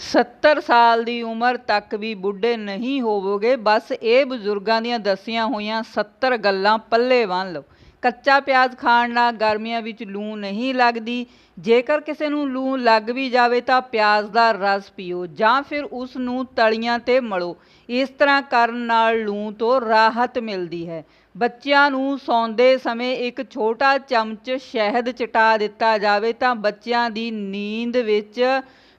70 ਸਾਲ ਦੀ ਉਮਰ ਤੱਕ ਵੀ ਬੁੱਢੇ ਨਹੀਂ ਹੋਵੋਗੇ, ਬਸ ਇਹ ਬਜ਼ੁਰਗਾਂ ਦੀਆਂ ਦੱਸੀਆਂ ਹੋਈਆਂ 70 ਗੱਲਾਂ ਪੱਲੇ ਬੰਨ੍ਹ ਲਓ। ਕੱਚਾ ਪਿਆਜ਼ ਖਾਣ ਨਾਲ ਗਰਮੀਆਂ ਵਿੱਚ ਲੂ ਨਹੀਂ ਲੱਗਦੀ, ਜੇਕਰ ਕਿਸੇ ਨੂੰ ਲੂ ਲੱਗ ਵੀ ਜਾਵੇ ਤਾਂ ਪਿਆਜ਼ ਦਾ ਰਸ ਪੀਓ, ਜਾਂ ਫਿਰ ਉਸ ਨੂੰ ਤਲੀਆਂ ਤੇ ਮਲੋ। ਇਸ ਤਰ੍ਹਾਂ ਕਰਨ ਨਾਲ ਲੂ ਤੋਂ ਰਾਹਤ ਮਿਲਦੀ ਹੈ। ਬੱਚਿਆਂ ਨੂੰ ਸੌਂਦੇ ਸਮੇਂ ਇੱਕ ਛੋਟਾ ਚਮਚ ਸ਼ਹਿਦ ਚਟਾ ਦਿੱਤਾ ਜਾਵੇ ਤਾਂ ਬੱਚਿਆਂ ਦੀ ਨੀਂਦ ਵਿੱਚ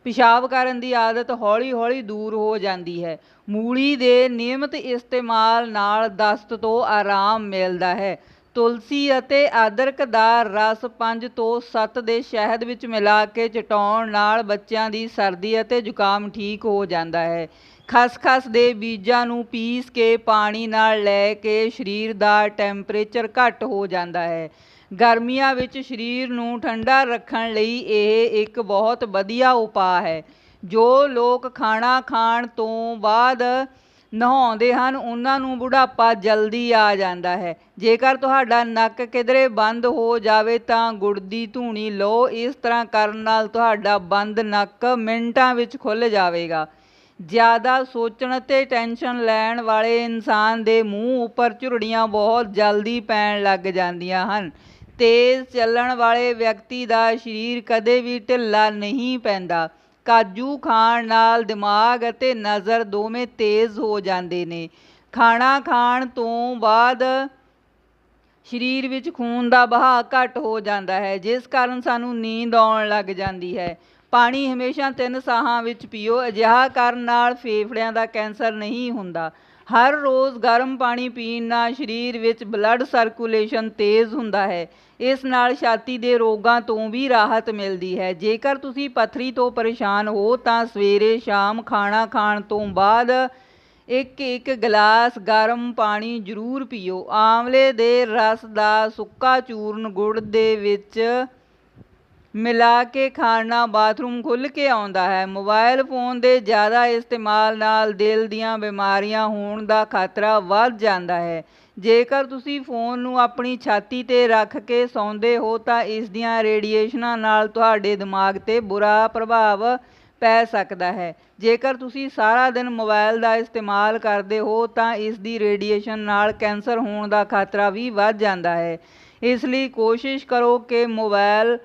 ਪਿਸ਼ਾਬ ਕਰਨ ਦੀ ਆਦਤ ਹੌਲੀ-ਹੌਲੀ ਦੂਰ ਹੋ ਜਾਂਦੀ ਹੈ। ਮੂਲੀ ਦੇ ਨਿਯਮਿਤ ਇਸਤੇਮਾਲ ਨਾਲ ਦਸਤ ਤੋਂ ਆਰਾਮ ਮਿਲਦਾ ਹੈ। ਤੁਲਸੀ ਅਤੇ ਅਦਰਕ ਦਾ ਰਸ 5 ਤੋਂ 7 ਦੇ ਸ਼ਹਿਦ ਵਿੱਚ ਮਿਲਾ ਕੇ ਚਟਾਉਣ ਨਾਲ ਬੱਚਿਆਂ ਦੀ ਸਰਦੀ ਅਤੇ ਜ਼ੁਕਾਮ ਠੀਕ ਹੋ ਜਾਂਦਾ ਹੈ। ਖਸਖਸ ਦੇ ਬੀਜਾਂ ਨੂੰ ਪੀਸ ਕੇ ਪਾਣੀ ਨਾਲ ਲੈ ਕੇ ਸਰੀਰ ਦਾ ਟੈਂਪਰੇਚਰ ਘੱਟ ਹੋ ਜਾਂਦਾ ਹੈ। ਗਰਮੀਆਂ ਵਿੱਚ ਸਰੀਰ ਨੂੰ ਠੰਡਾ ਰੱਖਣ ਲਈ ਇਹ ਇੱਕ ਬਹੁਤ ਵਧੀਆ ਉਪਾਅ ਹੈ। ਜੋ ਲੋਕ ਖਾਣਾ ਖਾਣ ਤੋਂ ਬਾਅਦ ਨਹਾਉਂਦੇ ਹਨ, ਉਹਨਾਂ ਨੂੰ ਬੁਢਾਪਾ ਜਲਦੀ ਆ ਜਾਂਦਾ ਹੈ। ਜੇਕਰ ਤੁਹਾਡਾ ਨੱਕ ਕਿਧਰੇ ਬੰਦ ਹੋ ਜਾਵੇ ਤਾਂ ਗੁੜ ਦੀ ਧੂਣੀ ਲਓ। ਇਸ ਤਰ੍ਹਾਂ ਕਰਨ ਨਾਲ ਤੁਹਾਡਾ ਬੰਦ ਨੱਕ ਮਿੰਟਾਂ ਵਿੱਚ ਖੁੱਲ ਜਾਵੇਗਾ। ਜ਼ਿਆਦਾ ਸੋਚਣ ਅਤੇ ਟੈਨਸ਼ਨ ਲੈਣ ਵਾਲੇ ਇਨਸਾਨ ਦੇ ਮੂੰਹ ਉੱਪਰ ਝੁਰੜੀਆਂ ਬਹੁਤ ਜਲਦੀ ਪੈਣ ਲੱਗ ਜਾਂਦੀਆਂ ਹਨ। ਤੇਜ਼ ਚੱਲਣ ਵਾਲੇ ਵਿਅਕਤੀ ਦਾ ਸਰੀਰ ਕਦੇ ਵੀ ਢਿੱਲਾ ਨਹੀਂ ਪੈਂਦਾ। ਕਾਜੂ ਖਾਣ ਨਾਲ ਦਿਮਾਗ ਅਤੇ ਨਜ਼ਰ ਦੋਵੇਂ ਤੇਜ਼ ਹੋ ਜਾਂਦੇ ਨੇ। ਖਾਣਾ ਖਾਣ ਤੋਂ ਬਾਅਦ ਸਰੀਰ ਵਿੱਚ ਖੂਨ ਦਾ ਵਹਾਅ ਘੱਟ ਹੋ ਜਾਂਦਾ ਹੈ, ਜਿਸ ਕਾਰਨ ਸਾਨੂੰ ਨੀਂਦ ਆਉਣ ਲੱਗ ਜਾਂਦੀ ਹੈ। ਪਾਣੀ ਹਮੇਸ਼ਾ ਤਿੰਨ ਸਾਹਾਂ ਵਿੱਚ ਪੀਓ, ਅਜਿਹਾ ਕਰਨ ਨਾਲ ਫੇਫੜਿਆਂ ਦਾ ਕੈਂਸਰ ਨਹੀਂ ਹੁੰਦਾ। ਹਰ ਰੋਜ਼ ਗਰਮ ਪਾਣੀ ਪੀਣ ਨਾਲ ਸਰੀਰ ਵਿੱਚ ਬਲੱਡ ਸਰਕੂਲੇਸ਼ਨ ਤੇਜ਼ ਹੁੰਦਾ ਹੈ। ਇਸ ਨਾਲ ਛਾਤੀ ਦੇ ਰੋਗਾਂ ਤੋਂ ਵੀ ਰਾਹਤ ਮਿਲਦੀ ਹੈ। ਜੇਕਰ ਤੁਸੀਂ ਪਥਰੀ ਤੋਂ ਪਰੇਸ਼ਾਨ ਹੋ, ਤਾਂ ਸਵੇਰੇ ਸ਼ਾਮ ਖਾਣਾ ਖਾਣ ਤੋਂ ਬਾਅਦ ਇੱਕ ਇੱਕ ਗਲਾਸ ਗਰਮ ਪਾਣੀ ਜ਼ਰੂਰ ਪੀਓ। ਆਮਲੇ ਦੇ ਰਸ ਦਾ ਸੁੱਕਾ ਚੂਰਨ ਗੁੜ ਦੇ ਵਿੱਚ ਮਿਲਾ ਕੇ ਖਾਣਾ ਬਾਥਰੂਮ ਖੁੱਲ੍ਹ ਕੇ ਆਉਂਦਾ ਹੈ। ਮੋਬਾਈਲ ਫੋਨ ਦੇ ਜ਼ਿਆਦਾ ਇਸਤੇਮਾਲ ਨਾਲ ਦਿਲ ਦੀਆਂ ਬਿਮਾਰੀਆਂ ਹੋਣ ਦਾ ਖਤਰਾ ਵੱਧ ਜਾਂਦਾ ਹੈ। ਜੇਕਰ ਤੁਸੀਂ ਫੋਨ ਨੂੰ ਆਪਣੀ ਛਾਤੀ 'ਤੇ ਰੱਖ ਕੇ ਸੌਂਦੇ ਹੋ ਤਾਂ ਇਸ ਦੀਆਂ ਰੇਡੀਏਸ਼ਨਾਂ ਨਾਲ ਤੁਹਾਡੇ ਦਿਮਾਗ 'ਤੇ ਬੁਰਾ ਪ੍ਰਭਾਵ ਪੈ ਸਕਦਾ ਹੈ। ਜੇਕਰ ਤੁਸੀਂ ਸਾਰਾ ਦਿਨ ਮੋਬਾਈਲ ਦਾ ਇਸਤੇਮਾਲ ਕਰਦੇ ਹੋ ਤਾਂ ਇਸ ਦੀ ਰੇਡੀਏਸ਼ਨ ਨਾਲ ਕੈਂਸਰ ਹੋਣ ਦਾ ਖਤਰਾ ਵੀ ਵੱਧ ਜਾਂਦਾ ਹੈ। ਇਸ ਲਈ ਕੋਸ਼ਿਸ਼ ਕਰੋ ਕਿ ਮੋਬਾਈਲ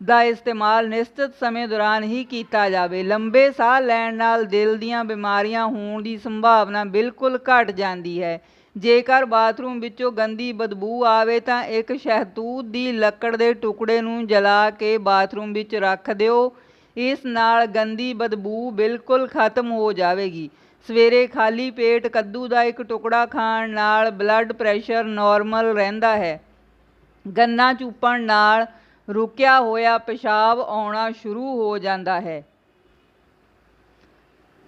ਦਾ ਇਸਤੇਮਾਲ ਨਿਸ਼ਚਿਤ ਸਮੇਂ ਦੌਰਾਨ ਹੀ ਕੀਤਾ ਜਾਵੇ। ਲੰਬੇ ਸਾਹ ਲੈਣ ਨਾਲ ਦਿਲ ਦੀਆਂ ਬਿਮਾਰੀਆਂ ਹੋਣ ਦੀ ਸੰਭਾਵਨਾ ਬਿਲਕੁਲ ਘਟ ਜਾਂਦੀ ਹੈ। ਜੇਕਰ ਬਾਥਰੂਮ ਵਿੱਚੋਂ ਗੰਦੀ ਬਦਬੂ ਆਵੇ ਤਾਂ ਇੱਕ ਸ਼ਹਿਤੂਤ ਦੀ ਲੱਕੜ ਦੇ ਟੁਕੜੇ ਨੂੰ ਜਲਾ ਕੇ ਬਾਥਰੂਮ ਵਿੱਚ ਰੱਖ ਦਿਓ। ਇਸ ਨਾਲ ਗੰਦੀ ਬਦਬੂ ਬਿਲਕੁਲ ਖਤਮ ਹੋ ਜਾਵੇਗੀ। ਸਵੇਰੇ ਖਾਲੀ ਪੇਟ ਕੱਦੂ ਦਾ ਇੱਕ ਟੁਕੜਾ ਖਾਣ ਨਾਲ ਬਲੱਡ ਪ੍ਰੈਸ਼ਰ ਨਾਰਮਲ ਰਹਿੰਦਾ ਹੈ। ਗੰਨਾ ਚੂਪਣ ਨਾਲ ਰੁਕਿਆ ਹੋਇਆ ਪਿਸ਼ਾਬ ਆਉਣਾ ਸ਼ੁਰੂ ਹੋ ਜਾਂਦਾ ਹੈ।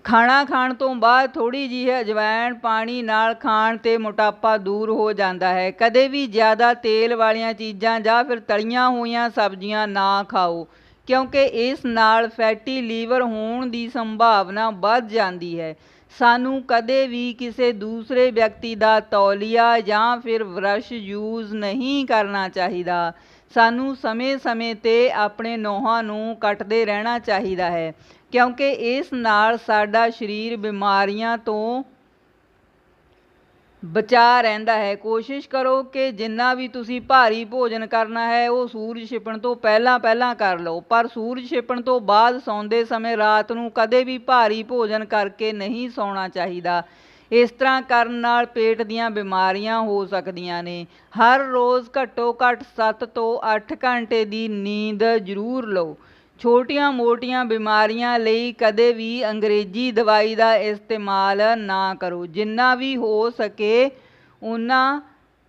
ਖਾਣਾ ਖਾਣ ਤੋਂ ਬਾਅਦ ਥੋੜੀ ਜਿਹੀ ਅਜਵਾਇਣ ਪਾਣੀ ਨਾਲ ਖਾਣ ਤੇ ਮੋਟਾਪਾ ਦੂਰ ਹੋ ਜਾਂਦਾ ਹੈ। ਕਦੇ ਵੀ ਜ਼ਿਆਦਾ ਤੇਲ ਵਾਲੀਆਂ ਚੀਜ਼ਾਂ ਜਾਂ ਫਿਰ ਤਲੀਆਂ ਹੋਈਆਂ ਸਬਜ਼ੀਆਂ ਨਾ ਖਾਓ, ਕਿਉਂਕਿ ਇਸ ਨਾਲ ਫੈਟੀ ਲੀਵਰ ਹੋਣ ਦੀ ਸੰਭਾਵਨਾ ਵੱਧ ਜਾਂਦੀ ਹੈ। ਸਾਨੂੰ ਕਦੇ ਵੀ ਕਿਸੇ ਦੂਸਰੇ ਵਿਅਕਤੀ ਦਾ ਤੌਲੀਆ ਜਾਂ ਫਿਰ ਬ੍ਰਸ਼ ਯੂਜ਼ ਨਹੀਂ ਕਰਨਾ ਚਾਹੀਦਾ। ਸਾਨੂੰ ਸਮੇਂ-ਸਮੇਂ 'ਤੇ ਆਪਣੇ ਨਹੁੰਆਂ ਨੂੰ ਕੱਟਦੇ ਰਹਿਣਾ ਚਾਹੀਦਾ ਹੈ, ਕਿਉਂਕਿ ਇਸ ਨਾਲ ਸਾਡਾ ਸਰੀਰ ਬਿਮਾਰੀਆਂ ਤੋਂ ਬਚਾ ਰਹਿੰਦਾ ਹੈ। ਕੋਸ਼ਿਸ਼ ਕਰੋ ਕਿ ਜਿੰਨਾ ਵੀ ਤੁਸੀਂ ਭਾਰੀ ਭੋਜਨ ਕਰਨਾ ਹੈ, ਉਹ ਸੂਰਜ ਛਿਪਣ ਤੋਂ ਪਹਿਲਾਂ ਪਹਿਲਾਂ ਕਰ ਲਓ। ਪਰ ਸੂਰਜ ਛਿਪਣ ਤੋਂ ਬਾਅਦ ਸੌਂਦੇ ਸਮੇਂ ਰਾਤ ਨੂੰ ਕਦੇ ਵੀ ਭਾਰੀ ਭੋਜਨ ਕਰਕੇ ਨਹੀਂ ਸੌਣਾ ਚਾਹੀਦਾ। ਇਸ ਤਰ੍ਹਾਂ ਕਰਨ ਨਾਲ ਪੇਟ ਦੀਆਂ ਬਿਮਾਰੀਆਂ ਹੋ ਸਕਦੀਆਂ ਨੇ। ਹਰ ਰੋਜ਼ ਘੱਟੋ ਘੱਟ 7 ਤੋਂ 8 ਘੰਟੇ ਦੀ ਨੀਂਦ ਜ਼ਰੂਰ ਲਓ। ਛੋਟੀਆਂ ਮੋਟੀਆਂ ਬਿਮਾਰੀਆਂ ਲਈ ਕਦੇ ਵੀ ਅੰਗਰੇਜ਼ੀ ਦਵਾਈ ਦਾ ਇਸਤੇਮਾਲ ਨਾ ਕਰੋ। ਜਿੰਨਾ ਵੀ ਹੋ ਸਕੇ ਉਹਨਾਂ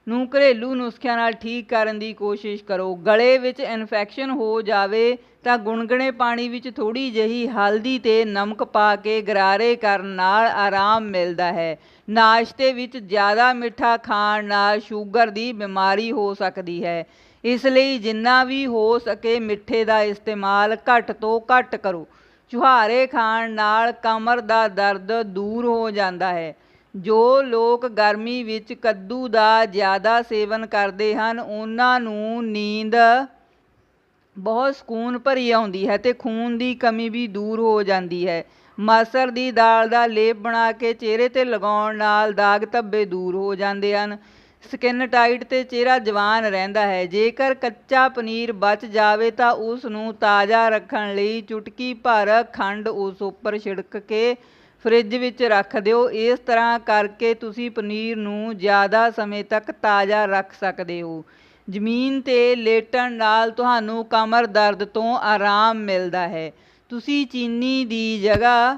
ਨੂੰ ਘਰੇਲੂ ਨੁਸਖਿਆਂ ਨਾਲ ਠੀਕ ਕਰਨ ਦੀ ਕੋਸ਼ਿਸ਼ ਕਰੋ। ਗਲੇ ਵਿੱਚ ਇਨਫੈਕਸ਼ਨ ਹੋ ਜਾਵੇ ਤਾਂ ਗੁਣਗੁਣੇ ਪਾਣੀ ਵਿੱਚ ਥੋੜੀ ਜਿਹੀ ਹਲਦੀ ਤੇ ਨਮਕ ਪਾ ਕੇ ਗਰਾਰੇ ਕਰਨ ਨਾਲ ਆਰਾਮ ਮਿਲਦਾ ਹੈ। ਨਾਸ਼ਤੇ ਵਿੱਚ ਜ਼ਿਆਦਾ ਮਿੱਠਾ ਖਾਣ ਨਾਲ ਸ਼ੂਗਰ ਦੀ ਬਿਮਾਰੀ ਹੋ ਸਕਦੀ ਹੈ। ਇਸ ਲਈ ਜਿੰਨਾ ਵੀ ਹੋ ਸਕੇ ਮਿੱਠੇ ਦਾ ਇਸਤੇਮਾਲ ਘੱਟ ਤੋਂ ਘੱਟ ਕਰੋ। ਛੁਹਾਰੇ ਖਾਣ ਨਾਲ ਕਮਰ ਦਾ ਦਰਦ ਦੂਰ ਹੋ ਜਾਂਦਾ ਹੈ। ਜੋ ਲੋਕ ਗਰਮੀ ਵਿੱਚ ਕੱਦੂ ਦਾ ਜ਼ਿਆਦਾ ਸੇਵਨ ਕਰਦੇ ਹਨ, ਉਹਨਾਂ ਨੂੰ ਨੀਂਦ ਬਹੁਤ ਸਕੂਨ ਭਰੀ ਆਉਂਦੀ ਹੈ ਤੇ ਖੂਨ ਦੀ ਕਮੀ ਵੀ ਦੂਰ ਹੋ ਜਾਂਦੀ ਹੈ। ਮਸਰ ਦੀ ਦਾਲ ਦਾ ਲੇਪ ਬਣਾ ਕੇ ਚਿਹਰੇ ਤੇ ਲਗਾਉਣ ਨਾਲ ਦਾਗ ਧੱਬੇ ਦੂਰ ਹੋ ਜਾਂਦੇ ਹਨ। ਸਕਿਨ ਟਾਈਟ ਤੇ ਚਿਹਰਾ ਜਵਾਨ ਰਹਿੰਦਾ ਹੈ। ਜੇਕਰ ਕੱਚਾ ਪਨੀਰ ਬਚ ਜਾਵੇ ਤਾਂ ਉਸ ਨੂੰ ਤਾਜ਼ਾ ਰੱਖਣ ਲਈ ਚੁਟਕੀ ਭਰ ਖੰਡ ਉਸ ਉੱਪਰ ਛਿੜਕ ਕੇ ਫ੍ਰਿਜ ਵਿੱਚ ਰੱਖ ਦਿਓ। ਇਸ ਤਰ੍ਹਾਂ ਕਰਕੇ ਤੁਸੀਂ ਪਨੀਰ ਨੂੰ ਜ਼ਿਆਦਾ ਸਮੇਂ ਤੱਕ ਤਾਜ਼ਾ ਰੱਖ ਸਕਦੇ ਹੋ। ਜ਼ਮੀਨ ਤੇ ਲੇਟਣ ਨਾਲ ਤੁਹਾਨੂੰ ਕਮਰ ਦਰਦ ਤੋਂ ਆਰਾਮ ਮਿਲਦਾ ਹੈ। ਤੁਸੀਂ ਚੀਨੀ ਦੀ ਜਗ੍ਹਾ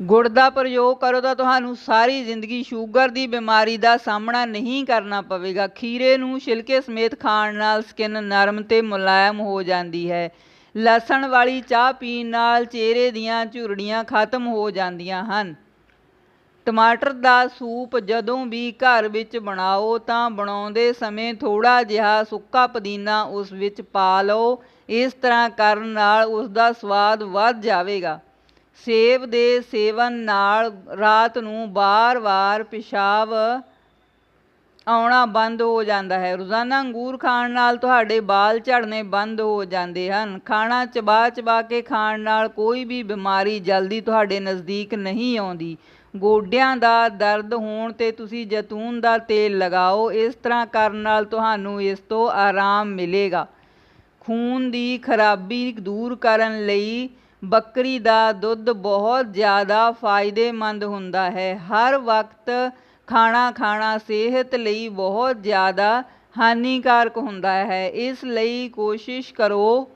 ਗੁੜ ਦਾ ਪ੍ਰਯੋਗ ਕਰੋ ਤਾਂ ਤੁਹਾਨੂੰ ਸਾਰੀ ਜ਼ਿੰਦਗੀ ਸ਼ੂਗਰ ਦੀ ਬਿਮਾਰੀ ਦਾ ਸਾਹਮਣਾ ਨਹੀਂ ਕਰਨਾ ਪਵੇਗਾ। ਖੀਰੇ ਨੂੰ ਛਿਲਕੇ ਸਮੇਤ ਖਾਣ ਨਾਲ ਸਕਿਨ ਨਰਮ ਤੇ ਮੁਲਾਇਮ ਹੋ ਜਾਂਦੀ ਹੈ। ਲਸਣ ਵਾਲੀ ਚਾਹ ਪੀਣ ਨਾਲ ਚਿਹਰੇ ਦੀਆਂ ਝੁਰੜੀਆਂ ਖਤਮ ਹੋ ਜਾਂਦੀਆਂ ਹਨ। ਟਮਾਟਰ ਦਾ ਸੂਪ ਜਦੋਂ ਵੀ ਘਰ ਵਿੱਚ ਬਣਾਓ ਤਾਂ ਬਣਾਉਂਦੇ ਸਮੇਂ ਥੋੜਾ ਜਿਹਾ ਸੁੱਕਾ ਪੁਦੀਨਾ ਉਸ ਵਿੱਚ ਪਾ ਲਓ। ਇਸ ਤਰ੍ਹਾਂ ਕਰਨ ਨਾਲ ਉਸ ਦਾ ਸਵਾਦ ਵੱਧ ਜਾਵੇਗਾ। ਸੇਬ ਦੇ ਸੇਵਨ ਨਾਲ ਰਾਤ ਨੂੰ ਬਾਰ-ਬਾਰ ਪਿਸ਼ਾਬ ਆਉਣਾ ਬੰਦ ਹੋ ਜਾਂਦਾ ਹੈ। ਰੋਜ਼ਾਨਾ ਅੰਗੂਰ ਖਾਣ ਨਾਲ ਤੁਹਾਡੇ ਵਾਲ ਝੜਨੇ ਬੰਦ ਹੋ ਜਾਂਦੇ ਹਨ। ਖਾਣਾ ਚਬਾ ਚਬਾ ਕੇ ਖਾਣ ਨਾਲ ਕੋਈ ਵੀ ਬਿਮਾਰੀ ਜਲਦੀ ਤੁਹਾਡੇ ਨਜ਼ਦੀਕ ਨਹੀਂ ਆਉਂਦੀ। ਗੋਡਿਆਂ ਦਾ ਦਰਦ ਹੋਣ ਤੇ ਤੁਸੀਂ ਜੈਤੂਨ ਦਾ ਤੇਲ ਲਗਾਓ, ਇਸ ਤਰ੍ਹਾਂ ਕਰਨ ਨਾਲ ਤੁਹਾਨੂੰ ਇਸ ਤੋਂ ਆਰਾਮ ਮਿਲੇਗਾ। ਖੂਨ ਦੀ ਖਰਾਬੀ ਦੂਰ ਕਰਨ ਲਈ ਬੱਕਰੀ ਦਾ ਦੁੱਧ ਬਹੁਤ ਜ਼ਿਆਦਾ ਫਾਇਦੇਮੰਦ ਹੁੰਦਾ ਹੈ। ਹਰ ਵਕਤ ਖਾਣਾ ਖਾਣਾ ਸਿਹਤ ਲਈ ਬਹੁਤ ਜ਼ਿਆਦਾ ਹਾਨੀਕਾਰਕ ਹੁੰਦਾ ਹੈ। ਇਸ ਲਈ ਕੋਸ਼ਿਸ਼ ਕਰੋ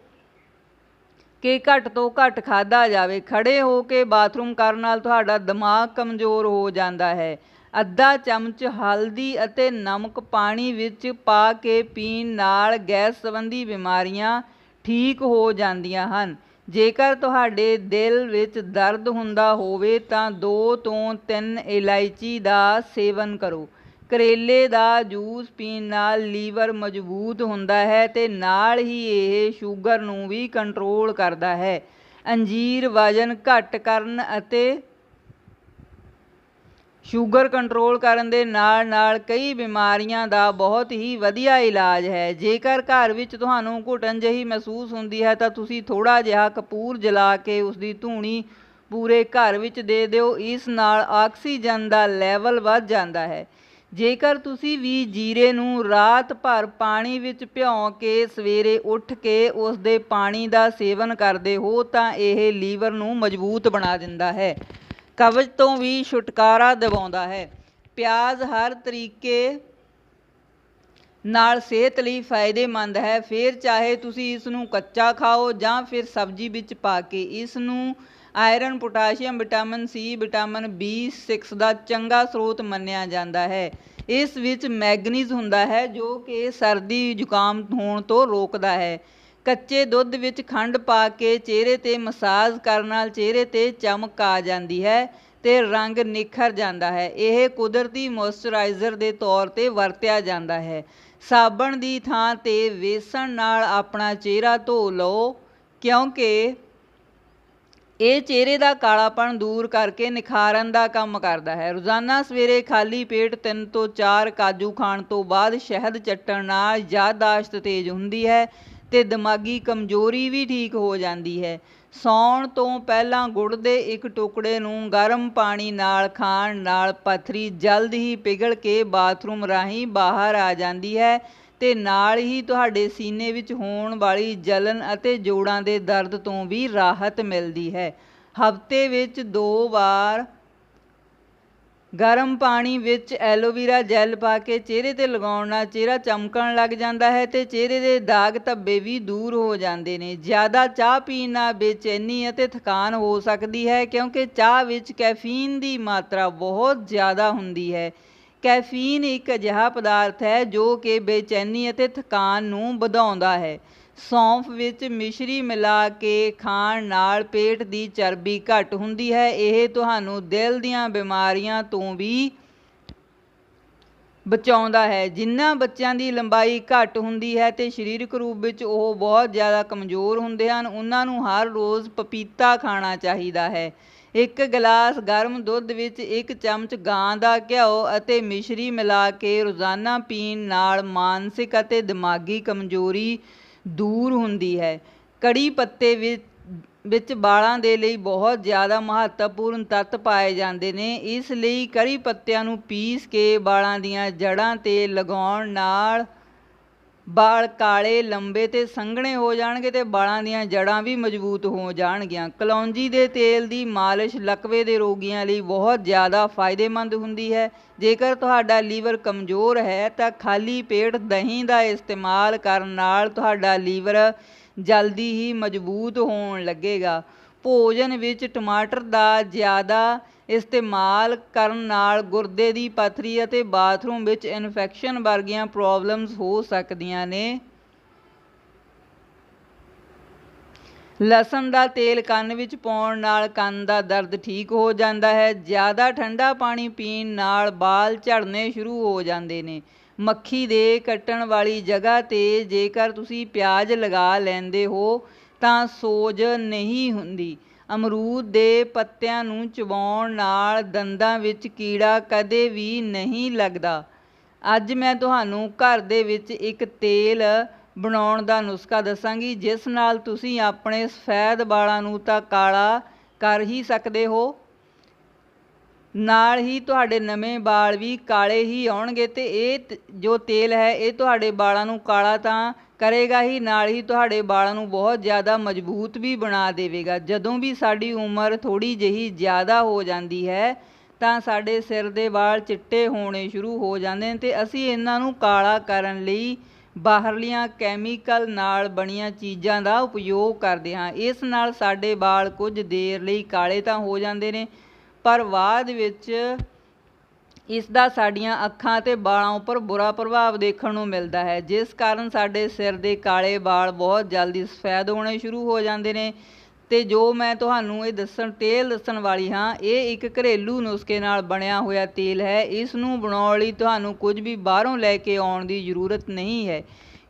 ਕਿ ਘੱਟ ਤੋਂ ਘੱਟ ਖਾਦਾ ਜਾਵੇ ਖੜੇ ਹੋ ਕੇ ਬਾਥਰੂਮ ਕਰਨ ਨਾਲ ਤੁਹਾਡਾ ਦਿਮਾਗ ਕਮਜ਼ੋਰ ਹੋ ਜਾਂਦਾ ਹੈ। ਅੱਧਾ ਚਮਚ ਹਲਦੀ ਅਤੇ ਨਮਕ ਪਾਣੀ ਵਿੱਚ ਪਾ ਕੇ ਪੀਣ ਨਾਲ ਗੈਸ ਸੰਬੰਧੀ ਬਿਮਾਰੀਆਂ ਠੀਕ ਹੋ ਜਾਂਦੀਆਂ ਹਨ। ਜੇਕਰ ਤੁਹਾਡੇ ਦਿਲ ਵਿੱਚ ਦਰਦ ਹੁੰਦਾ ਹੋਵੇ ਤਾਂ 2 ਤੋਂ 3 ਇਲਾਇਚੀ ਦਾ ਸੇਵਨ ਕਰੋ। ਕਰੇਲੇ ਦਾ ਜੂਸ ਪੀਣ ਨਾਲ ਲੀਵਰ ਮਜ਼ਬੂਤ ਹੁੰਦਾ ਹੈ ਤੇ ਨਾਲ ਹੀ ਇਹ ਸ਼ੂਗਰ ਨੂੰ ਵੀ ਕੰਟਰੋਲ ਕਰਦਾ ਹੈ। ਅੰਜੀਰ ਵਜ਼ਨ ਘੱਟ ਕਰਨ ਅਤੇ ਸ਼ੂਗਰ ਕੰਟਰੋਲ ਕਰਨ ਦੇ ਨਾਲ ਨਾਲ ਕਈ ਬਿਮਾਰੀਆਂ ਦਾ ਬਹੁਤ ਹੀ ਵਧੀਆ ਇਲਾਜ ਹੈ। ਜੇਕਰ ਘਰ ਵਿੱਚ ਤੁਹਾਨੂੰ ਘੁਟਨ ਜਿਹੀ ਮਹਿਸੂਸ ਹੁੰਦੀ ਹੈ ਤਾਂ ਤੁਸੀਂ ਥੋੜਾ ਜਿਹਾ ਕਪੂਰ ਜਲਾ ਕੇ ਉਸ ਦੀ ਧੂਣੀ ਪੂਰੇ ਘਰ ਵਿੱਚ ਦੇ ਦਿਓ। ਇਸ ਨਾਲ ਆਕਸੀਜਨ ਦਾ ਲੈਵਲ ਵੱਧ ਜਾਂਦਾ ਹੈ। ਜੇਕਰ ਤੁਸੀਂ ਵੀ ਜੀਰੇ ਨੂੰ ਰਾਤ ਭਰ ਪਾਣੀ ਵਿੱਚ ਭਿਓ ਕੇ ਸਵੇਰੇ ਉੱਠ ਕੇ ਉਸ ਦੇ ਪਾਣੀ ਦਾ ਸੇਵਨ ਕਰਦੇ ਹੋ, ਤਾਂ ਇਹ ਲੀਵਰ ਨੂੰ ਮਜ਼ਬੂਤ ਬਣਾ ਦਿੰਦਾ ਹੈ। ਕਬਜ਼ ਤੋਂ ਵੀ ਛੁਟਕਾਰਾ ਦਿਵਾਉਂਦਾ ਹੈ। ਪਿਆਜ਼ ਹਰ ਤਰੀਕੇ ਨਾਲ ਸਿਹਤ ਲਈ ਫਾਇਦੇਮੰਦ ਹੈ। ਫਿਰ ਚਾਹੇ ਤੁਸੀਂ ਇਸ ਨੂੰ ਕੱਚਾ ਖਾਓ ਜਾਂ ਫਿਰ ਸਬਜ਼ੀ ਵਿੱਚ ਪਾ ਕੇ ਇਸ ਨੂੰ iron, potassium, vitamin C, vitamin B6 ਦਾ ਚੰਗਾ ਸਰੋਤ ਮੰਨਿਆ ਜਾਂਦਾ ਹੈ। ਇਸ ਵਿੱਚ ਮੈਗਨੀਜ਼ ਹੁੰਦਾ ਹੈ, ਜੋ ਕਿ ਸਰਦੀ ਜ਼ੁਕਾਮ ਹੋਣ ਤੋਂ ਰੋਕਦਾ ਹੈ। ਕੱਚੇ ਦੁੱਧ ਵਿੱਚ ਖੰਡ ਪਾ ਕੇ ਚਿਹਰੇ ਤੇ ਮਸਾਜ ਕਰਨ ਨਾਲ ਚਿਹਰੇ ਤੇ ਚਮਕ ਆ ਜਾਂਦੀ ਹੈ ਤੇ ਰੰਗ ਨਿਖਰ ਜਾਂਦਾ ਹੈ। ਇਹ ਕੁਦਰਤੀ ਮੋਇਸਚਰਾਈਜ਼ਰ ਦੇ ਤੌਰ ਤੇ ਵਰਤਿਆ ਜਾਂਦਾ ਹੈ। ਸਾਬਣ ਦੀ ਥਾਂ ਤੇ ਵੇਸਣ ਨਾਲ ਆਪਣਾ ਚਿਹਰਾ ਧੋ ਲਓ, ਕਿਉਂਕਿ ਇਹ ਚਿਹਰੇ ਦਾ ਕਾਲਾਪਣ ਦੂਰ ਕਰਕੇ ਨਿਖਾਰਨ ਦਾ ਕੰਮ ਕਰਦਾ ਹੈ। ਰੋਜ਼ਾਨਾ ਸਵੇਰੇ ਖਾਲੀ ਪੇਟ 3 ਤੋਂ 4 ਕਾਜੂ ਖਾਣ ਤੋਂ ਬਾਅਦ ਸ਼ਹਿਦ ਚੱਟਣ ਨਾਲ ਯਾਦਦਾਸ਼ਤ ਤੇਜ਼ ਹੁੰਦੀ ਹੈ ਤੇ ਦਿਮਾਗੀ ਕਮਜ਼ੋਰੀ ਵੀ ਠੀਕ ਹੋ ਜਾਂਦੀ ਹੈ। ਸੌਣ ਤੋਂ ਪਹਿਲਾਂ ਗੁੜ ਦੇ ਇੱਕ ਟੁਕੜੇ ਨੂੰ ਗਰਮ ਪਾਣੀ ਨਾਲ ਖਾਣ ਨਾਲ ਪਥਰੀ ਜਲਦ ਹੀ ਪਿਘਲ ਕੇ ਬਾਥਰੂਮ ਰਾਹੀਂ ਬਾਹਰ ਆ ਜਾਂਦੀ ਹੈ। ਤੇ ਨਾਲ ਹੀ ਤੁਹਾਡੇ ਸੀਨੇ ਵਿੱਚ ਹੋਣ ਵਾਲੀ ਜਲਨ ਅਤੇ ਜੋੜਾਂ ਦੇ ਦਰਦ ਤੋਂ ਵੀ ਰਾਹਤ ਮਿਲਦੀ ਹੈ। ਹਫ਼ਤੇ ਵਿੱਚ ਦੋ ਵਾਰ ਗਰਮ ਪਾਣੀ ਵਿੱਚ ਐਲੋਵੀਰਾ ਜੈਲ ਪਾ ਕੇ ਚਿਹਰੇ ਤੇ ਲਗਾਉਣ ਨਾਲ ਚਿਹਰਾ ਚਮਕਣ ਲੱਗ ਜਾਂਦਾ ਹੈ ਤੇ ਚਿਹਰੇ ਦੇ ਦਾਗ ਧੱਬੇ ਵੀ ਦੂਰ ਹੋ ਜਾਂਦੇ ਨੇ। ਜ਼ਿਆਦਾ ਚਾਹ ਪੀਣ ਨਾਲ ਬੇਚੈਨੀ ਅਤੇ ਥਕਾਨ ਹੋ ਸਕਦੀ ਹੈ ਕਿਉਂਕਿ ਚਾਹ ਵਿੱਚ ਕੈਫੀਨ ਦੀ ਮਾਤਰਾ ਬਹੁਤ ਜ਼ਿਆਦਾ ਹੁੰਦੀ ਹੈ। ਕੈਫੀਨ ਇੱਕ ਅਜਿਹਾ ਪਦਾਰਥ ਹੈ ਜੋ ਕਿ ਬੇਚੈਨੀ ਅਤੇ ਥਕਾਨ ਨੂੰ ਵਧਾਉਂਦਾ ਹੈ। ਸੌਂਫ ਵਿੱਚ ਮਿਸ਼ਰੀ ਮਿਲਾ ਕੇ ਖਾਣ ਨਾਲ ਪੇਟ ਦੀ ਚਰਬੀ ਘੱਟ ਹੁੰਦੀ ਹੈ। ਇਹ ਤੁਹਾਨੂੰ ਦਿਲ ਦੀਆਂ ਬਿਮਾਰੀਆਂ ਤੋਂ ਵੀ ਬਚਾਉਂਦਾ ਹੈ। ਜਿਨ੍ਹਾਂ ਬੱਚਿਆਂ ਦੀ ਲੰਬਾਈ ਘੱਟ ਹੁੰਦੀ ਹੈ ਤੇ ਸਰੀਰਕ ਰੂਪ ਵਿੱਚ ਉਹ ਬਹੁਤ ਜ਼ਿਆਦਾ ਕਮਜ਼ੋਰ ਹੁੰਦੇ ਹਨ, ਉਹਨਾਂ ਨੂੰ ਹਰ ਰੋਜ਼ ਪਪੀਤਾ ਖਾਣਾ ਚਾਹੀਦਾ ਹੈ। ਇੱਕ ਗਲਾਸ ਗਰਮ ਦੁੱਧ ਵਿੱਚ ਇੱਕ ਚਮਚ ਗਾਂ ਦਾ ਘਿਓ ਅਤੇ ਮਿਸ਼ਰੀ ਮਿਲਾ ਕੇ ਰੋਜ਼ਾਨਾ ਪੀਣ ਨਾਲ ਮਾਨਸਿਕ ਅਤੇ ਦਿਮਾਗੀ ਕਮਜ਼ੋਰੀ ਦੂਰ ਹੁੰਦੀ ਹੈ। ਕੜੀ ਪੱਤੇ ਵਿੱਚ ਵਿੱਚ ਵਾਲਾਂ ਦੇ ਲਈ ਬਹੁਤ ਜ਼ਿਆਦਾ ਮਹੱਤਵਪੂਰਨ ਤੱਤ ਪਾਏ ਜਾਂਦੇ ਨੇ। ਇਸ ਲਈ ਕੜੀ ਪੱਤਿਆਂ ਨੂੰ ਪੀਸ ਕੇ ਵਾਲਾਂ ਦੀਆਂ ਜੜ੍ਹਾਂ 'ਤੇ ਲਗਾਉਣ ਨਾਲ ਵਾਲ ਕਾਲੇ, ਲੰਬੇ ਤੇ ਸੰਘਣੇ ਹੋ ਜਾਣਗੇ ਤੇ ਵਾਲਾਂ ਦੀਆਂ ਜੜ੍ਹਾਂ ਵੀ ਮਜ਼ਬੂਤ ਹੋ ਜਾਣਗੀਆਂ। ਕਲੌਂਜੀ ਦੇ ਤੇਲ ਦੀ ਮਾਲਿਸ਼ ਲਕਵੇ ਦੇ ਰੋਗੀਆਂ ਲਈ ਬਹੁਤ ਜ਼ਿਆਦਾ ਫਾਇਦੇਮੰਦ ਹੁੰਦੀ ਹੈ। ਜੇਕਰ ਤੁਹਾਡਾ ਲੀਵਰ ਕਮਜ਼ੋਰ ਹੈ, ਤਾਂ ਖਾਲੀ ਪੇਟ ਦਹੀਂ ਦਾ ਇਸਤੇਮਾਲ ਕਰਨ ਨਾਲ ਤੁਹਾਡਾ ਲੀਵਰ ਜਲਦੀ ਹੀ ਮਜ਼ਬੂਤ ਹੋਣ ਲੱਗੇਗਾ। ਭੋਜਨ ਵਿੱਚ ਟਮਾਟਰ ਦਾ ਜ਼ਿਆਦਾ ਇਸਤੇਮਾਲ ਕਰਨ ਨਾਲ ਗੁਰਦੇ ਦੀ ਪੱਥਰੀ ਅਤੇ ਬਾਥਰੂਮ ਵਿੱਚ ਇਨਫੈਕਸ਼ਨ ਵਰਗੀਆਂ ਪ੍ਰੋਬਲਮਸ ਹੋ ਸਕਦੀਆਂ ਨੇ। ਲਸਣ ਦਾ ਤੇਲ ਕੰਨ ਵਿੱਚ ਪਾਉਣ ਨਾਲ ਕੰਨ ਦਾ ਦਰਦ ਠੀਕ ਹੋ ਜਾਂਦਾ ਹੈ। ਜ਼ਿਆਦਾ ਠੰਡਾ ਪਾਣੀ ਪੀਣ ਨਾਲ ਬਾਲ ਝੜਨੇ ਸ਼ੁਰੂ ਹੋ ਜਾਂਦੇ ਨੇ। ਮੱਖੀ ਦੇ ਕੱਟਣ ਵਾਲੀ ਜਗ੍ਹਾ 'ਤੇ ਜੇਕਰ ਤੁਸੀਂ ਪਿਆਜ਼ ਲਗਾ ਲੈਂਦੇ ਹੋ ਤਾਂ ਸੋਜ ਨਹੀਂ ਹੁੰਦੀ। ਅਮਰੂਦ ਦੇ ਪੱਤਿਆਂ ਨੂੰ ਚਬਾਉਣ ਨਾਲ ਦੰਦਾਂ ਵਿੱਚ ਕੀੜਾ ਕਦੇ ਵੀ ਨਹੀਂ ਲੱਗਦਾ। ਅੱਜ ਮੈਂ ਤੁਹਾਨੂੰ ਘਰ ਦੇ ਵਿੱਚ ਇੱਕ ਤੇਲ ਬਣਾਉਣ ਦਾ ਨੁਸਖਾ ਦੱਸਾਂਗੀ, ਜਿਸ ਨਾਲ ਤੁਸੀਂ ਆਪਣੇ ਸਫੈਦ ਵਾਲਾਂ ਨੂੰ ਤਾਂ ਕਾਲਾ ਕਰ ਹੀ ਸਕਦੇ ਹੋ। ਨਾਲ ਹੀ ਤੁਹਾਡੇ ਨਵੇਂ ਵਾਲ ਵੀ ਕਾਲੇ ਹੀ ਆਉਣਗੇ ਤੇ ਇਹ ਜੋ ਤੇਲ ਹੈ, ਇਹ ਤੁਹਾਡੇ ਵਾਲਾਂ ਨੂੰ ਕਾਲਾ ਤਾਂ ਕਰੇਗਾ ਹੀ, ਨਾਲ ਹੀ ਤੁਹਾਡੇ ਵਾਲਾਂ ਨੂੰ ਬਹੁਤ ਜ਼ਿਆਦਾ ਮਜ਼ਬੂਤ ਵੀ ਬਣਾ ਦੇਵੇਗਾ। ਜਦੋਂ ਵੀ ਸਾਡੀ ਉਮਰ ਥੋੜੀ ਜਿਹੀ ਜ਼ਿਆਦਾ ਹੋ ਜਾਂਦੀ ਹੈ, ਤਾਂ ਸਾਡੇ ਸਿਰ ਦੇ ਵਾਲ ਚਿੱਟੇ ਹੋਣੇ ਸ਼ੁਰੂ ਹੋ ਜਾਂਦੇ ਨੇ ਤੇ ਅਸੀਂ ਇਹਨਾਂ ਨੂੰ ਕਾਲਾ ਕਰਨ ਲਈ ਬਾਹਰਲੀਆਂ ਕੈਮੀਕਲ ਨਾਲ ਬਣੀਆਂ ਚੀਜ਼ਾਂ ਦਾ ਉਪਯੋਗ ਕਰਦੇ ਹਾਂ। ਇਸ ਨਾਲ ਸਾਡੇ ਵਾਲ ਕੁਝ ਦੇਰ ਲਈ ਕਾਲੇ ਤਾਂ ਹੋ ਜਾਂਦੇ ਨੇ, ਪਰ ਬਾਅਦ ਵਿੱਚ ਇਸ ਦਾ ਸਾਡੀਆਂ ਅੱਖਾਂ ਤੇ ਵਾਲਾਂ ਉੱਪਰ ਬੁਰਾ ਪ੍ਰਭਾਵ ਦੇਖਣ ਨੂੰ ਮਿਲਦਾ ਹੈ। ਜਿਸ ਕਾਰਨ ਸਾਡੇ ਸਿਰ ਦੇ ਕਾਲੇ ਵਾਲ ਬਹੁਤ ਜਲਦੀ ਸਫੈਦ ਹੋਣੇ ਸ਼ੁਰੂ ਹੋ ਜਾਂਦੇ ਨੇ। ਤੇ ਜੋ ਮੈਂ ਤੁਹਾਨੂੰ ਇਹ ਦੱਸਣ, ਤੇਲ ਦੱਸਣ ਵਾਲੀ ਹਾਂ, ਇਹ ਇੱਕ ਘਰੇਲੂ ਨੁਸਖੇ ਨਾਲ ਬਣਿਆ ਹੋਇਆ ਤੇਲ ਹੈ। ਇਸ ਨੂੰ ਬਣਾਉਣ ਲਈ ਤੁਹਾਨੂੰ ਕੁਝ ਵੀ ਬਾਹਰੋਂ ਲੈ ਕੇ ਆਉਣ ਦੀ ਜ਼ਰੂਰਤ ਨਹੀਂ ਹੈ।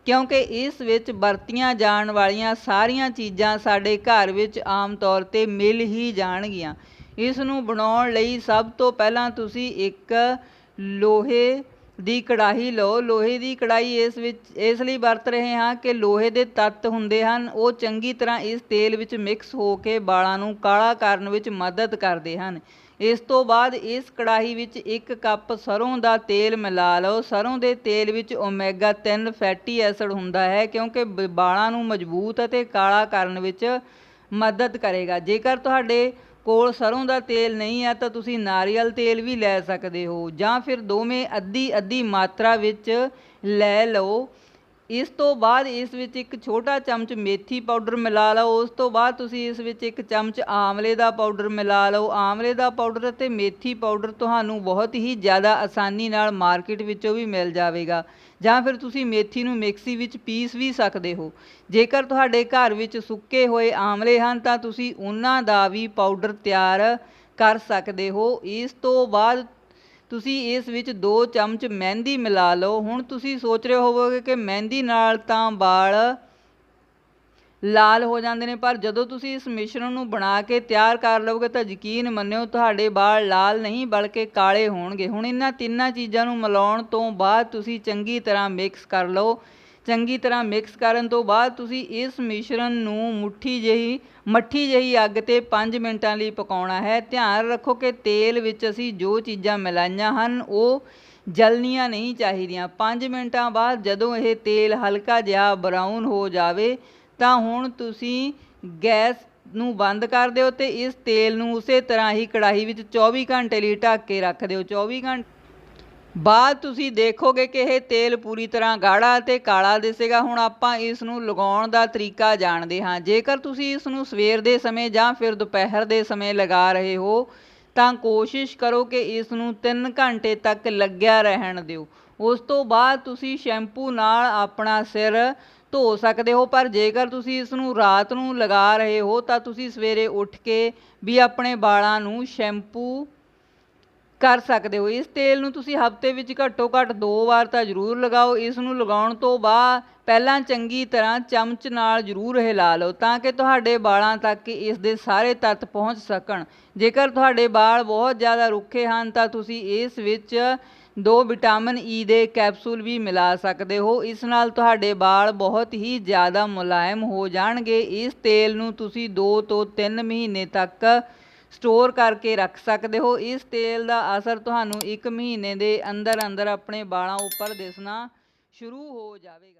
ਕਿਉਂਕਿ ਇਸ ਵਿੱਚ ਵਰਤੀਆਂ ਜਾਣ ਵਾਲੀਆਂ ਸਾਰੀਆਂ ਚੀਜ਼ਾਂ ਸਾਡੇ ਘਰ ਵਿੱਚ ਆਮ ਤੌਰ ਤੇ ਮਿਲ ਹੀ ਜਾਣਗੀਆਂ। ਇਸ ਨੂੰ ਬਣਾਉਣ ਲਈ ਸਭ ਤੋਂ ਪਹਿਲਾਂ ਤੁਸੀਂ ਇੱਕ ਲੋਹੇ ਦੀ ਕੜਾਹੀ ਲਓ। ਲੋਹੇ ਦੀ ਕੜਾਹੀ ਇਸ ਵਿੱਚ, ਇਸ ਲਈ ਵਰਤ ਰਹੇ ਹਾਂ ਕਿ ਲੋਹੇ ਦੇ ਤੱਤ ਹੁੰਦੇ ਹਨ, ਉਹ ਚੰਗੀ ਤਰ੍ਹਾਂ ਇਸ ਤੇਲ ਵਿੱਚ ਮਿਕਸ ਹੋ ਕੇ ਵਾਲਾਂ ਨੂੰ ਕਾਲਾ ਕਰਨ ਵਿੱਚ ਮਦਦ ਕਰਦੇ ਹਨ। ਇਸ ਤੋਂ ਬਾਅਦ ਇਸ ਕੜਾਹੀ ਵਿੱਚ ਇੱਕ ਕੱਪ ਸਰੋਂ ਦਾ ਤੇਲ ਮਿਲਾ ਲਓ। ਸਰੋਂ ਦੇ ਤੇਲ ਵਿੱਚ ਓਮੇਗਾ 3 ਫੈਟੀ ਐਸਿਡ ਹੁੰਦਾ ਹੈ, ਕਿਉਂਕਿ ਬ- ਵਾਲਾਂ ਨੂੰ ਮਜ਼ਬੂਤ ਅਤੇ ਕਾਲਾ ਕਰਨ ਵਿੱਚ ਮਦਦ ਕਰੇਗਾ। ਜੇਕਰ ਤੁਹਾਡੇ ਕੋਲ ਸਰੋਂ ਦਾ ਤੇਲ ਨਹੀਂ ਹੈ ਤਾਂ ਤੁਸੀਂ ਨਾਰੀਅਲ ਤੇਲ ਵੀ ਲੈ ਸਕਦੇ ਹੋ ਜਾਂ ਫਿਰ ਦੋਵੇਂ ਅੱਧੀ ਅੱਧੀ ਮਾਤਰਾ ਵਿੱਚ ਲੈ ਲਓ। ਇਸ ਤੋਂ ਬਾਅਦ ਇਸ ਵਿੱਚ ਇੱਕ ਛੋਟਾ ਚਮਚ ਮੇਥੀ ਪਾਊਡਰ ਮਿਲਾ ਲਓ। ਉਸ ਤੋਂ ਬਾਅਦ ਤੁਸੀਂ ਇਸ ਵਿੱਚ ਇੱਕ ਚਮਚ ਆਮਲੇ ਦਾ ਪਾਊਡਰ ਮਿਲਾ ਲਓ। ਆਮਲੇ ਦਾ ਪਾਊਡਰ ਅਤੇ ਮੇਥੀ ਪਾਊਡਰ ਤੁਹਾਨੂੰ ਬਹੁਤ ਹੀ ਜ਼ਿਆਦਾ ਆਸਾਨੀ ਨਾਲ ਮਾਰਕੀਟ ਵਿੱਚੋਂ ਵੀ ਮਿਲ ਜਾਵੇਗਾ। ਜਾਂ ਫਿਰ ਤੁਸੀਂ ਮੇਥੀ ਨੂੰ ਮਿਕਸੀ ਵਿੱਚ ਪੀਸ ਵੀ ਸਕਦੇ ਹੋ। ਜੇਕਰ ਤੁਹਾਡੇ ਘਰ ਵਿੱਚ ਸੁੱਕੇ ਹੋਏ ਆਮਲੇ ਹਨ, ਤਾਂ ਤੁਸੀਂ ਉਹਨਾਂ ਦਾ ਵੀ ਪਾਊਡਰ ਤਿਆਰ ਕਰ ਸਕਦੇ ਹੋ। ਇਸ ਤੋਂ ਬਾਅਦ ਤੁਸੀਂ ਇਸ ਵਿੱਚ 2 ਚਮਚ ਮਹਿੰਦੀ ਮਿਲਾ ਲਓ। ਹੁਣ ਤੁਸੀਂ ਸੋਚ ਰਹੇ ਹੋਵੋਗੇ ਕਿ ਮਹਿੰਦੀ ਨਾਲ ਤਾਂ ਵਾਲ ਲਾਲ ਹੋ ਜਾਂਦੇ ਨੇ, ਪਰ ਜਦੋਂ ਤੁਸੀਂ ਇਸ ਮਿਸ਼ਰਣ ਨੂੰ ਬਣਾ ਕੇ ਤਿਆਰ ਕਰ ਲਓਗੇ ਤਾਂ ਯਕੀਨ ਮੰਨਿਓ ਤੁਹਾਡੇ ਵਾਲ ਲਾਲ ਨਹੀਂ, ਬਲਕਿ ਕਾਲੇ ਹੋਣਗੇ। ਹੁਣ ਇਹਨਾਂ ਤਿੰਨਾਂ ਚੀਜ਼ਾਂ ਨੂੰ ਮਿਲਾਉਣ ਤੋਂ ਬਾਅਦ ਤੁਸੀਂ ਚੰਗੀ ਤਰ੍ਹਾਂ ਮਿਕਸ ਕਰ ਲਓ। ਚੰਗੀ ਤਰ੍ਹਾਂ ਮਿਕਸ ਕਰਨ ਤੋਂ ਬਾਅਦ ਤੁਸੀਂ ਇਸ ਮਿਸ਼ਰਣ ਨੂੰ ਮੁੱਠੀ ਜਿਹੀ, ਮੱਠੀ ਜਿਹੀ ਅੱਗ ਤੇ 5 ਮਿੰਟਾਂ ਲਈ ਪਕਾਉਣਾ ਹੈ। ਧਿਆਨ ਰੱਖੋ ਕਿ ਤੇਲ ਵਿੱਚ ਅਸੀਂ ਜੋ ਚੀਜ਼ਾਂ ਮਿਲਾਈਆਂ ਹਨ, ਉਹ ਜਲਣੀਆਂ ਨਹੀਂ ਚਾਹੀਦੀਆਂ। 5 ਮਿੰਟਾਂ ਬਾਅਦ ਜਦੋਂ ਇਹ ਤੇਲ ਹਲਕਾ ਜਿਹਾ ਬਰਾਊਨ ਹੋ ਜਾਵੇ ਤਾਂ ਹੁਣ ਤੁਸੀਂ ਗੈਸ ਨੂੰ ਬੰਦ ਕਰ ਦਿਓ ਅਤੇ ਇਸ ਤੇਲ ਨੂੰ ਉਸੇ ਤਰ੍ਹਾਂ ਹੀ ਕੜਾਹੀ ਵਿੱਚ 24 ਘੰਟੇ ਲਈ ਢੱਕ ਕੇ ਰੱਖ ਦਿਓ। 24 ਘੰਟੇ ਬਾਅਦ ਤੁਸੀਂ ਦੇਖੋਗੇ ਕਿ ਇਹ ਤੇਲ ਪੂਰੀ ਤਰ੍ਹਾਂ ਗਾੜਾ ਅਤੇ ਕਾਲਾ ਦਿਸੇਗਾ। ਹੁਣ ਆਪਾਂ ਇਸ ਨੂੰ ਲਗਾਉਣ ਦਾ ਤਰੀਕਾ ਜਾਣਦੇ ਹਾਂ। ਜੇਕਰ ਤੁਸੀਂ ਇਸ ਨੂੰ ਸਵੇਰ ਦੇ ਸਮੇਂ ਜਾਂ ਫਿਰ ਦੁਪਹਿਰ ਦੇ ਸਮੇਂ ਲਗਾ ਰਹੇ ਹੋ, ਤਾਂ ਕੋਸ਼ਿਸ਼ ਕਰੋ ਕਿ ਇਸ ਨੂੰ 3 ਘੰਟੇ ਤੱਕ ਲੱਗਿਆ ਰਹਿਣ ਦਿਓ। ਉਸ ਤੋਂ ਬਾਅਦ ਤੁਸੀਂ ਸ਼ੈਂਪੂ ਨਾਲ ਆਪਣਾ ਸਿਰ ਧੋ ਸਕਦੇ ਹੋ, ਪਰ ਜੇਕਰ ਤੁਸੀਂ ਇਸ ਨੂੰ ਰਾਤ ਨੂੰ ਲਗਾ ਰਹੇ ਹੋ, ਤਾਂ ਤੁਸੀਂ ਸਵੇਰੇ ਉੱਠ ਕੇ ਵੀ ਆਪਣੇ ਵਾਲਾਂ ਨੂੰ ਸ਼ੈਂਪੂ ਕਰ ਸਕਦੇ ਹੋ। ਇਸ ਤੇਲ ਨੂੰ ਤੁਸੀਂ ਹਫ਼ਤੇ ਵਿੱਚ ਘੱਟੋ ਘੱਟ ਦੋ ਵਾਰ ਤਾਂ ਜ਼ਰੂਰ ਲਗਾਓ। ਇਸ ਨੂੰ ਲਗਾਉਣ ਤੋਂ ਬਾਅਦ ਪਹਿਲਾਂ ਚੰਗੀ ਤਰ੍ਹਾਂ ਚਮਚ ਨਾਲ ਜ਼ਰੂਰ ਹਿਲਾ ਲਓ, ਤਾਂ ਕਿ ਤੁਹਾਡੇ ਵਾਲਾਂ ਤੱਕ ਇਸ ਦੇ ਸਾਰੇ ਤੱਤ ਪਹੁੰਚ ਸਕਣ। ਜੇਕਰ ਤੁਹਾਡੇ ਵਾਲ ਬਹੁਤ ਜ਼ਿਆਦਾ ਰੁੱਖੇ ਹਨ, ਤਾਂ ਤੁਸੀਂ ਇਸ ਵਿੱਚ ਦੋ ਵਿਟਾਮਿਨ ਈ ਦੇ ਕੈਪਸੂਲ ਵੀ ਮਿਲਾ ਸਕਦੇ ਹੋ। ਇਸ ਨਾਲ ਤੁਹਾਡੇ ਵਾਲ ਬਹੁਤ ਹੀ ਜ਼ਿਆਦਾ ਮੁਲਾਇਮ ਹੋ ਜਾਣਗੇ। ਇਸ ਤੇਲ ਨੂੰ ਤੁਸੀਂ 2 ਤੋਂ 3 ਮਹੀਨੇ ਤੱਕ ਸਟੋਰ ਕਰਕੇ ਰੱਖ ਸਕਦੇ ਹੋ। ਇਸ ਤੇਲ ਦਾ ਅਸਰ ਤੁਹਾਨੂੰ 1 ਮਹੀਨੇ ਦੇ ਅੰਦਰ ਅੰਦਰ ਆਪਣੇ ਵਾਲਾਂ ਉੱਪਰ ਦਿਸਣਾ ਸ਼ੁਰੂ ਹੋ ਜਾਵੇਗਾ।